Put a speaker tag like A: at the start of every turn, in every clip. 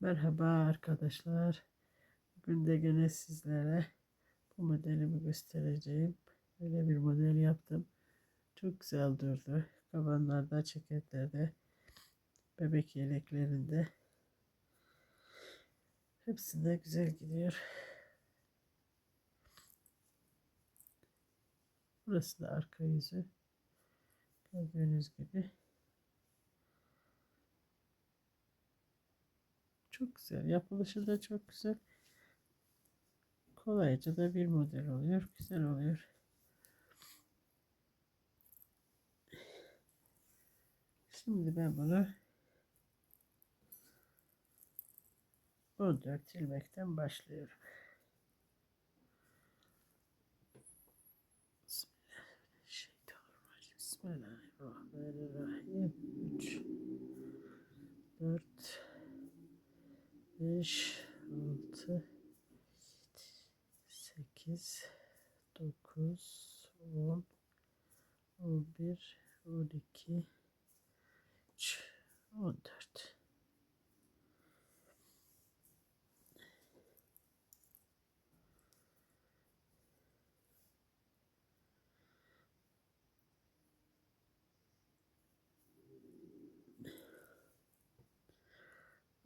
A: Merhaba arkadaşlar. Bugün de gene sizlere bu modelimi göstereceğim. Böyle bir model yaptım. Çok güzel durdu. Kabanlarda, ceketlerde, bebek yeleklerinde. Hepsinde güzel gidiyor. Burası da arka yüzü. Gördüğünüz gibi. Çok güzel. Yapılışı da çok güzel. Kolayca da bir model oluyor. Güzel oluyor. Şimdi ben bunu 14 ilmekten başlıyorum. Bismillahirrahmanirrahim. 3 4 5 6 8 9 10 11 12 13 14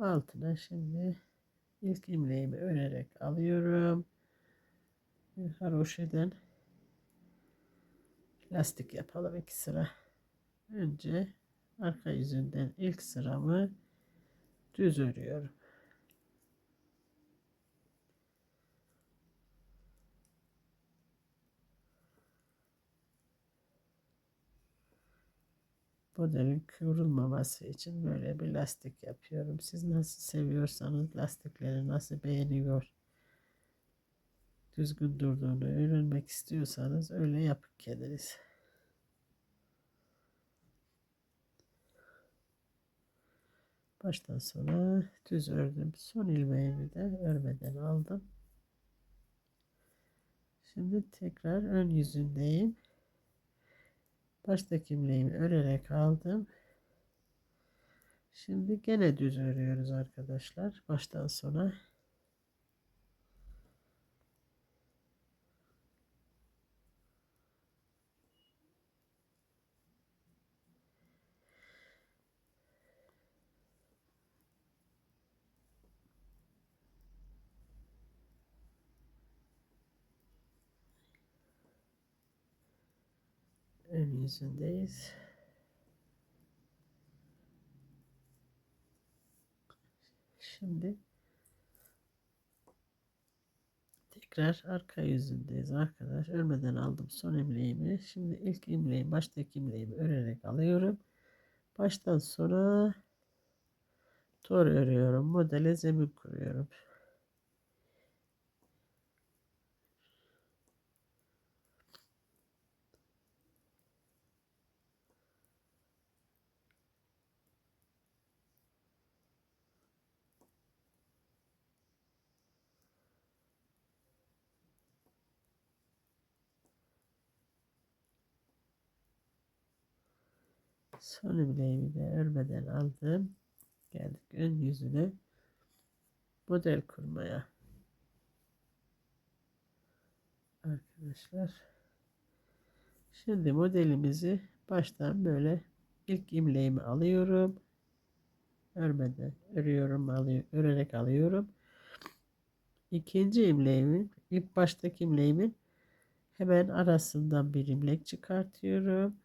A: altına şimdi ilk imleğimi örerek alıyorum. Haroşeden lastik yapalım iki sıra. Önce arka yüzünden ilk sıramı düz örüyorum. Modelin kıvrılmaması için böyle bir lastik yapıyorum. Siz nasıl seviyorsanız lastikleri nasıl beğeniyor düzgün durduğunu öğrenmek istiyorsanız öyle yapın kendiniz. Baştan sona düz ördüm. Son ilmeğimi de örmeden aldım. Şimdi tekrar ön yüzündeyim. Baştaki imleğimi örerek aldım. Şimdi gene düz örüyoruz arkadaşlar. Baştan sona. Ön yüzündeyiz. Şimdi tekrar arka yüzündeyiz arkadaş. Örmeden aldım son imleğimi. Şimdi ilk imleği baştaki imleğimi örerek alıyorum. Baştan sona tor örüyorum. Modele zemin kuruyorum. Son imleğimi de örmeden aldım. Geldik ön yüzüne model kurmaya. Arkadaşlar. Şimdi modelimizi baştan böyle ilk imleğimi alıyorum. Örmeden örüyorum, alıyor, örerek alıyorum. İkinci imleğimin, ilk baştaki imleğimin hemen arasından bir imlek çıkartıyorum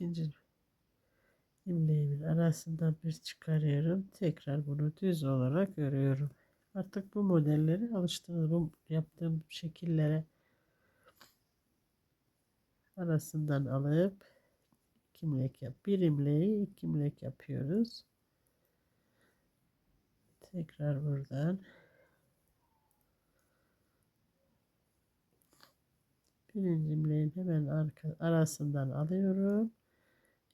A: ikinci imleğimin arasından bir çıkarıyorum. Tekrar bunu düz olarak örüyorum. Artık bu modelleri alıştınız. Bu yaptığım şekillere arasından alıp iki imlek yap. Bir imleği iki imlek yapıyoruz. Tekrar buradan birinci imleğin hemen arka, arasından alıyorum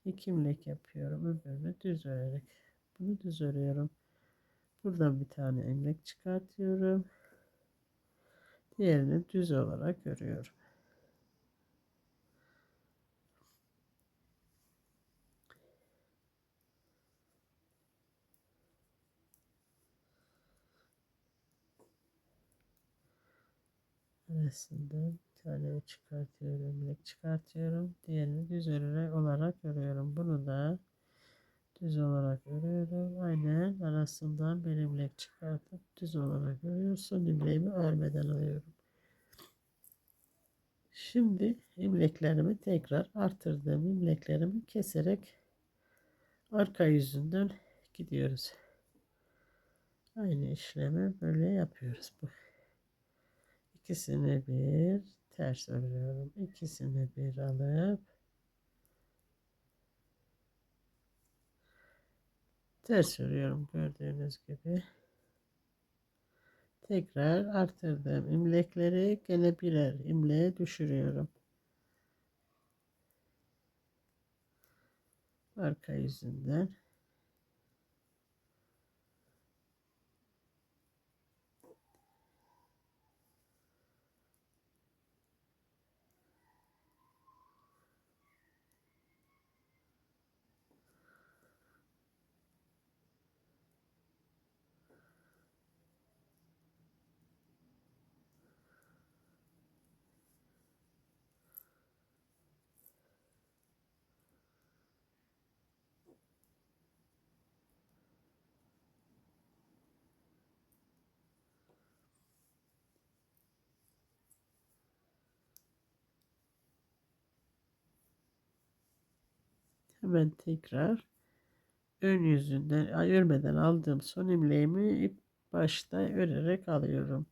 A: iki ilmek yapıyorum öbürünü düz örerek. Bunu düz örüyorum. Buradan bir tane ilmek çıkartıyorum. Diğerini düz olarak örüyorum. Resimden tane çıkartıyorum, ilmek çıkartıyorum. Diğerini düz olarak örüyorum. Bunu da düz olarak örüyorum. Aynen arasından bir ilmek çıkartıp düz olarak örüyorum. Son ilmeğimi örmeden alıyorum. Şimdi ilmeklerimi tekrar artırdığım ilmeklerimi keserek arka yüzünden gidiyoruz. Aynı işlemi böyle yapıyoruz. Bu ikisini bir ters örüyorum. İkisini bir alıp ters örüyorum gördüğünüz gibi. Tekrar artırdığım imlekleri gene birer imleğe düşürüyorum. Arka yüzünden. Hemen tekrar ön yüzünden örmeden aldığım son ilmeğimi ip başta örerek alıyorum.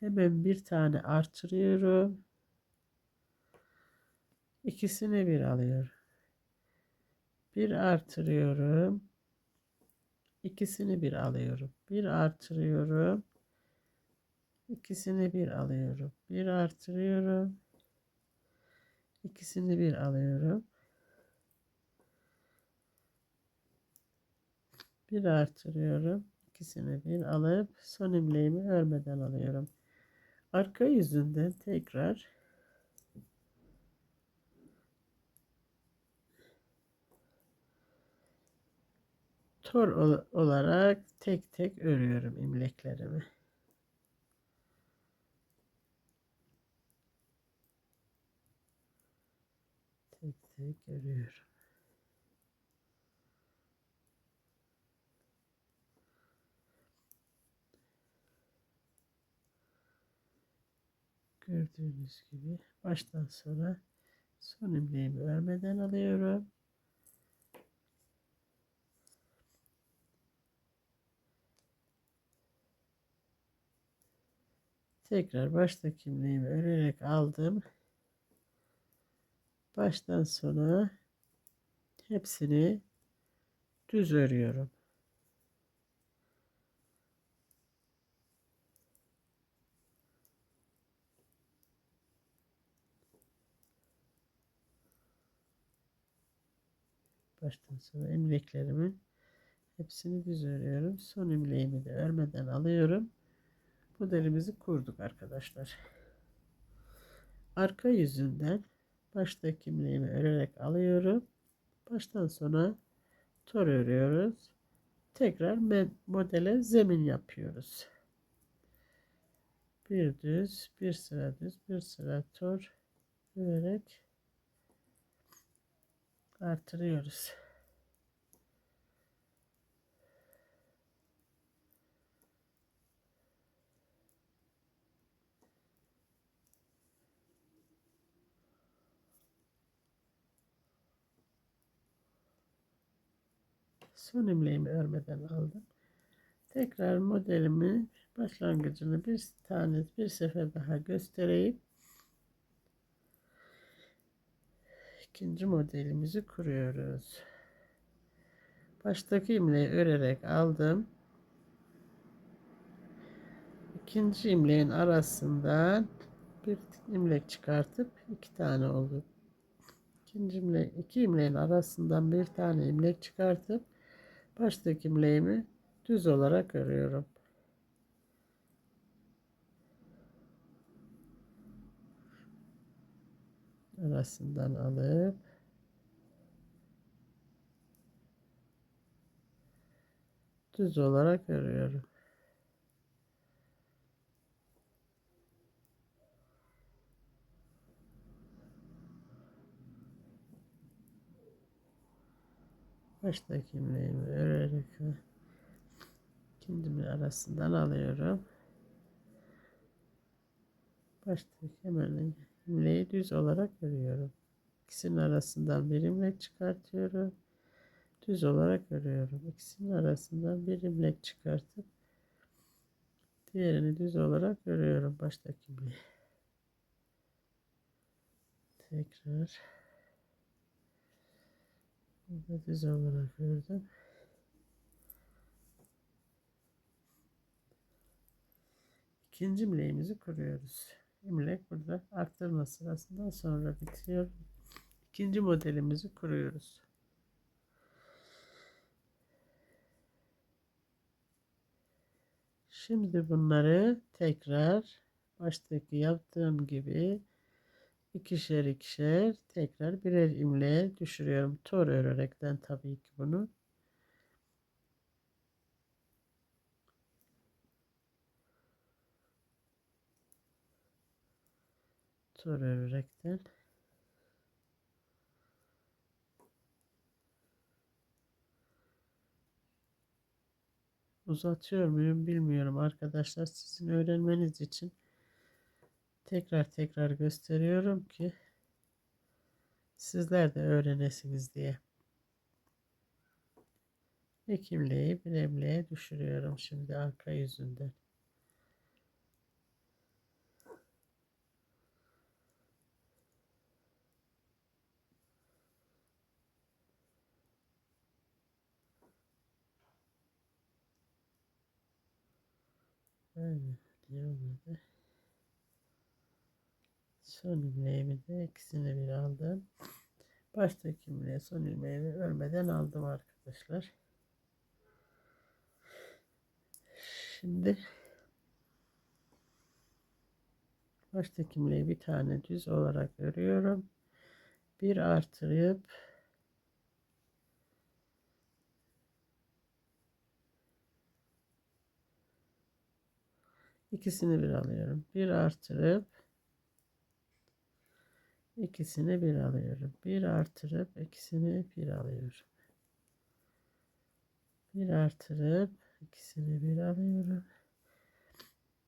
A: Hemen bir tane artırıyorum. İkisini bir alıyorum. Bir artırıyorum. İkisini bir alıyorum. Bir artırıyorum. İkisini bir alıyorum. Bir artırıyorum. İkisini bir alıyorum. Bir artırıyorum. İkisini bir alıp son ilmeğimi örmeden alıyorum. Arka yüzünden tekrar tor olarak tek tek örüyorum imleklerimi. Tek tek. Gördüğünüz gibi baştan sonra son ilmeğimi örmeden alıyorum. Tekrar baştaki ilmeğimi örerek aldım baştan sona hepsini düz örüyorum. Baştan sona ilmeklerimin hepsini düz örüyorum. Son ilmeğimi de örmeden alıyorum. Modelimizi kurduk arkadaşlar. Arka yüzünden baştaki ilmeğimi örerek alıyorum. Baştan sona tor örüyoruz. Tekrar modele zemin yapıyoruz. Bir düz, bir sıra düz, bir sıra tor örerek artırıyoruz. Son imleğimi örmeden aldım. Tekrar modelimi başlangıcını bir tane bir sefer daha göstereyim. İkinci modelimizi kuruyoruz. Baştaki imleği örerek aldım. İkinci imleğin arasından bir imlek çıkartıp iki tane oldu. İkinci imle, iki imleğin arasından bir tane imlek çıkartıp baştaki imleğimi düz olarak örüyorum. Arasından alıp düz olarak örüyorum. Baştaki imleğimi örerek ikincimin arasından alıyorum. Baştaki hemen imleği düz olarak örüyorum. İkisinin arasından bir imlek çıkartıyorum. Düz olarak örüyorum. İkisinin arasından bir imlek çıkartıp diğerini düz olarak örüyorum baştaki imleği. Tekrar burada düz olarak ördüm. İkinci imleğimizi kuruyoruz. İmlek burada arttırma sırasından sonra bitiyor. İkinci modelimizi kuruyoruz. Şimdi bunları tekrar baştaki yaptığım gibi ikişer ikişer tekrar birer imleğe düşürüyorum. Tor örerekten tabii ki bunu. Tor örerekten. Uzatıyor muyum bilmiyorum arkadaşlar. Sizin öğrenmeniz için tekrar tekrar gösteriyorum ki sizler de öğrenesiniz diye. Ekimliği bir emliğe düşürüyorum şimdi arka yüzünden. Böyle devam eder. Son ilmeğimi de ikisini bir aldım. Baştaki ilmeği son ilmeğimi örmeden aldım arkadaşlar. Şimdi baştaki ilmeği bir tane düz olarak örüyorum. Bir artırıp ikisini bir alıyorum. Bir artırıp ikisini bir alıyorum. Bir artırıp ikisini bir alıyorum. Bir artırıp ikisini bir alıyorum.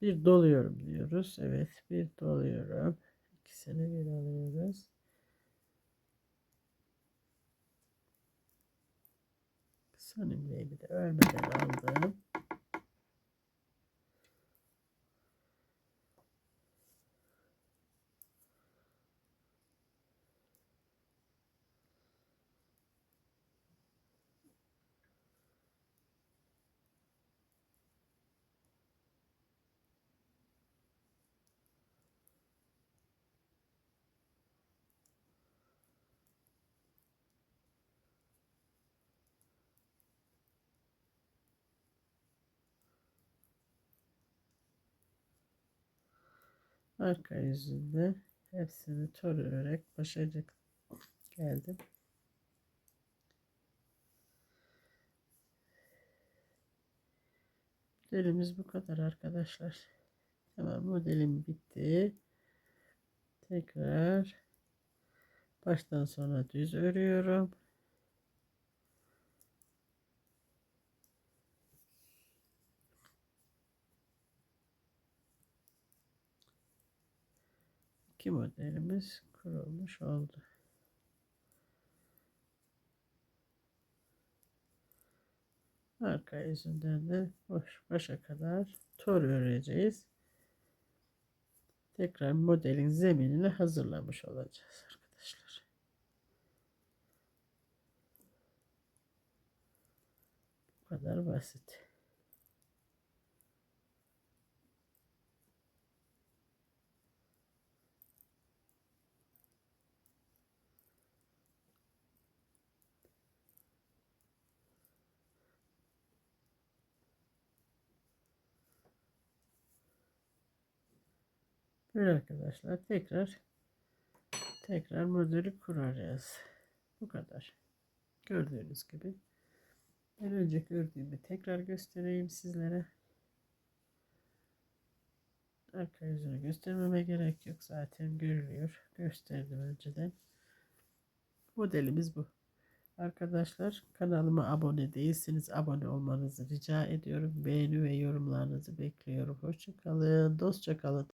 A: Bir doluyorum diyoruz. Evet bir doluyorum. İkisini bir alıyoruz. Son ilmeği de örmeden aldım. Arka yüzünde hepsini tor örerek başaracak geldim. Modelimiz bu kadar arkadaşlar. Tamam modelim bitti. Tekrar baştan sona düz örüyorum. İki modelimiz kurulmuş oldu. Arka yüzünden de boş başa kadar tor öreceğiz. Tekrar modelin zeminini hazırlamış olacağız arkadaşlar. Bu kadar basit. Böyle arkadaşlar tekrar tekrar modeli kuracağız. Bu kadar. Gördüğünüz gibi. Ben önce gördüğümü tekrar göstereyim sizlere. Arka yüzünü göstermeme gerek yok. Zaten görülüyor. Gösterdim önceden. Modelimiz bu. Arkadaşlar kanalıma abone değilseniz abone olmanızı rica ediyorum. Beğeni ve yorumlarınızı bekliyorum. Hoşçakalın. Dostça kalın.